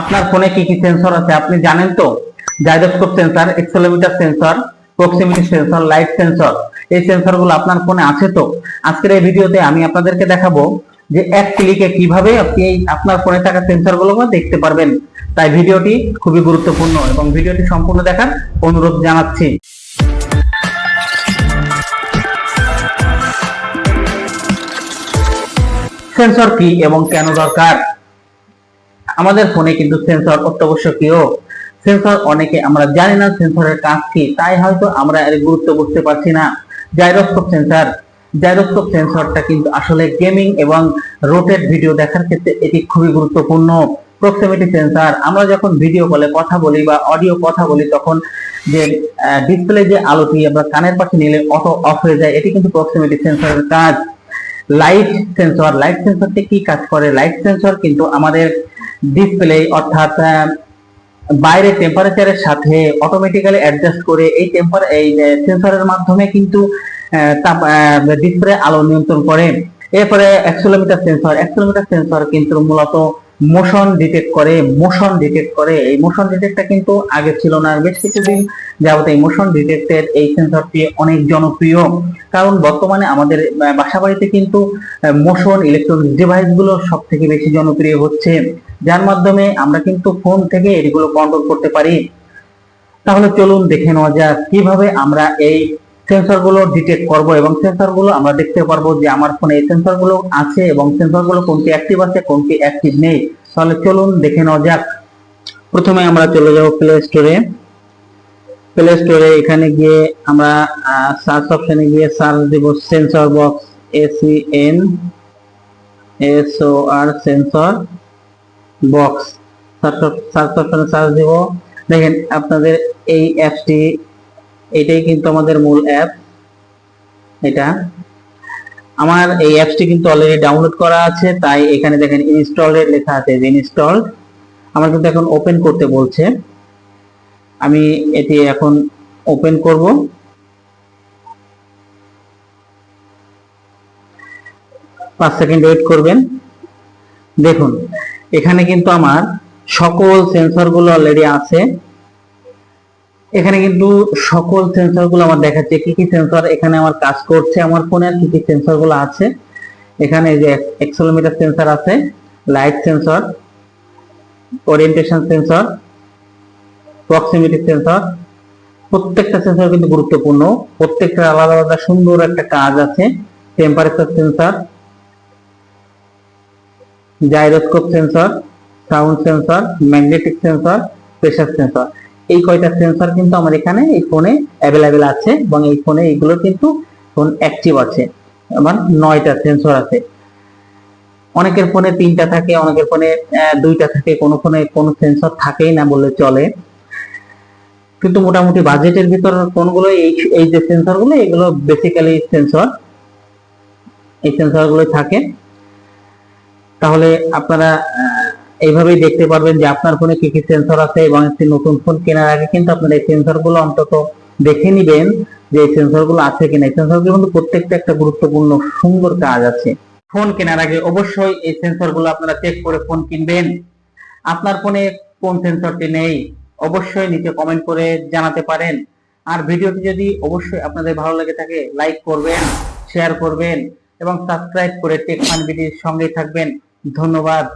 আপনার ফোনে কি কি সেন্সর আছে আপনি জানেন তো? Gyroscope sensor accelerometer sensor proximity sensor light sensor এই সেন্সরগুলো আপনার ফোনে আছে তো? আজকের এই ভিডিওতে আমি আপনাদেরকে দেখাবো যে এক ক্লিকে কীভাবে আপনি আপনার ফোনে থাকা সেন্সরগুলো দেখতে পারবেন। তাই ভিডিওটি খুবই গুরুত্বপূর্ণ এবং ভিডিওটি সম্পূর্ণ দেখার অনুরোধ জানাচ্ছি। সেন্সর কি এবং কেন দরকার? আমাদের ফোনে কিন্তু সেন্সর অত্যাবশ্যকীয়। সেন্সর অনেকে আমরা জানি না সেন্সরের কাজ কি, তাই হয়তো আমরা এর গুরুত্ব বুঝতে পারছি না। জাইরোস্কোপ সেন্সর জাইরোস্কোপ সেন্সরটা কিন্তু আসলে গেমিং এবং রোটেট ভিডিও দেখার ক্ষেত্রে এটি খুবই গুরুত্বপূর্ণ। প্রক্সিমিটি সেন্সর আমরা যখন ভিডিও কলে কথা বলি বা অডিও কথা বলি, তখন যে ডিসপ্লে যে আলোটি আমরা কানের পাশে নিলে অটো অফ হয়ে যায়, এটি কিন্তু প্রক্সিমিটি সেন্সরের কাজ। লাইট সেন্সর লাইট সেন্সরটি কি কাজ করে? লাইট সেন্সর কিন্তু আমাদের ডিসপ্লে অর্থাৎ আহ, বাইরের টেম্পারেচারের সাথে অটোমেটিক্যালি অ্যাডজাস্ট করে এই টেম্পার এই সেন্সরের মাধ্যমে কিন্তু তাপ ডিসপ্লে আলো নিয়ন্ত্রণ করে। এরপরে অ্যাক্সেলোমিটার সেন্সর অ্যাক্সেলোমিটার সেন্সর কিন্তু মূলত মোশন ডিটেক্ট করে, মোশন ডিটেক্ট করে। এই মোশন ডিটেক্টটা কিন্তু আগে ছিল না আর বেশ কিছুদিন যাবত এই মোশন ডিটেক্টের এই সেন্সরটি অনেক জনপ্রিয়। কারণ বর্তমানে আমাদের বাসা বাড়িতে কিন্তু মোশন ইলেকট্রনিক ডিভাইসগুলো সব থেকে বেশি জনপ্রিয় হচ্ছে। যার মাধ্যমে আমরা কিন্তু ফোন থেকে এগুলো কন্ট্রোল করতে পারি। তাহলে চলুন দেখে নেওয়া যাক কীভাবে আমরা এই সেন্সরগুলো ডিটেক্ট করব এবং সেন্সরগুলো আমরা দেখতে পারব যে আমার ফোনে এই সেন্সরগুলো আছে এবং সেন্সরগুলো কোনটি অ্যাক্টিভ আছে, কোনটি অ্যাক্টিভ নেই। তাহলে চলুন দেখে নেওয়া যাক। প্রথমে আমরা চলে যাব প্লে স্টোরে প্লে স্টোরে এখানে গিয়ে আমরা সার্চ অপশনে গিয়ে সার্চ দেব sensor box S E N S O R sensor box search অপশনে সার্চ দেব। দেখেন আপনাদের এই অ্যাপটি এটাই কিন্তু আমাদের মূল অ্যাপ এটা। আমার এই অ্যাপসটি কিন্তু অলরেডি ডাউনলোড করা আছে, তাই এখানে দেখেন ইনস্টলেড লেখা আছে যে ইনস্টলড আমার কিন্তু এখন ওপেন করতে বলছে। আমি এটি এখন ওপেন করব। পাঁচ সেকেন্ড ওয়েট করবেন। দেখুন, এখানে কিন্তু আমার সকল সেন্সরগুলো অলরেডি আছে। এখানে কিন্তু সকল সেন্সরগুলো আমার দেখাচ্ছে। কি কি সেন্সর এখানে আমার কাজ করছে আমার ফোনের কি কি সেন্সরগুলো আছে। এখানে যে এক্সেলোমিটার সেন্সর আছে light sensor orientation sensor proximity sensor প্রত্যেকটা সেন্সর কিন্তু গুরুত্বপূর্ণ। প্রত্যেকটা আলাদা আলাদা সুন্দর একটা কাজ আছে। Temperature sensor gyroscope sensor sound sensor magnetic sensor pressure sensor এই কয়টা সেন্সর কিন্তু আমার এখানে এই ফোনে অ্যাভেলেবেল আছে এবং এই ফোনে এইগুলো কিন্তু ফোন অ্যাক্টিভ আছে। আমার নয়টা সেন্সর আছে। অনেকের ফোনে তিনটা থাকে, অনেকের ফোনে দুইটা থাকে। কোনো ফোনে কোনো সেন্সর থাকেই না বললে চলে। কিন্তু মোটামুটি বাজেটের ভিতর কোনগুলো, এই এই যে সেন্সরগুলো এগুলো বেসিক্যালি সেন্সর এই সেন্সরগুলো থাকে। তাহলে আপনারা এইভাবেই দেখতে পারবেন যে আপনার ফোনে কি কি সেন্সর আছে এবং একটি নতুন ফোন কেনার আগে কিন্তু আপনারা এই সেন্সরগুলো অন্তত দেখে নিবেন যে এই সেন্সরগুলো আছে কিনা। এই সেন্সরগুলো কিন্তু প্রত্যেকটা একটা গুরুত্বপূর্ণ, সুন্দর কাজ আছে। ফোন কেনার আগে অবশ্যই এই সেন্সরগুলো আপনারা চেক করে ফোন কিনবেন। আপনার ফোনে কোন সেন্সরটি নেই, অবশ্যই নিচে কমেন্ট করে জানাতে পারেন। আর ভিডিওটি যদি অবশ্যই আপনাদের ভালো লেগে থাকে লাইক করবেন শেয়ার করবেন এবং সাবস্ক্রাইব করে টেক ভিডিওর সঙ্গেই থাকবেন। ধন্যবাদ।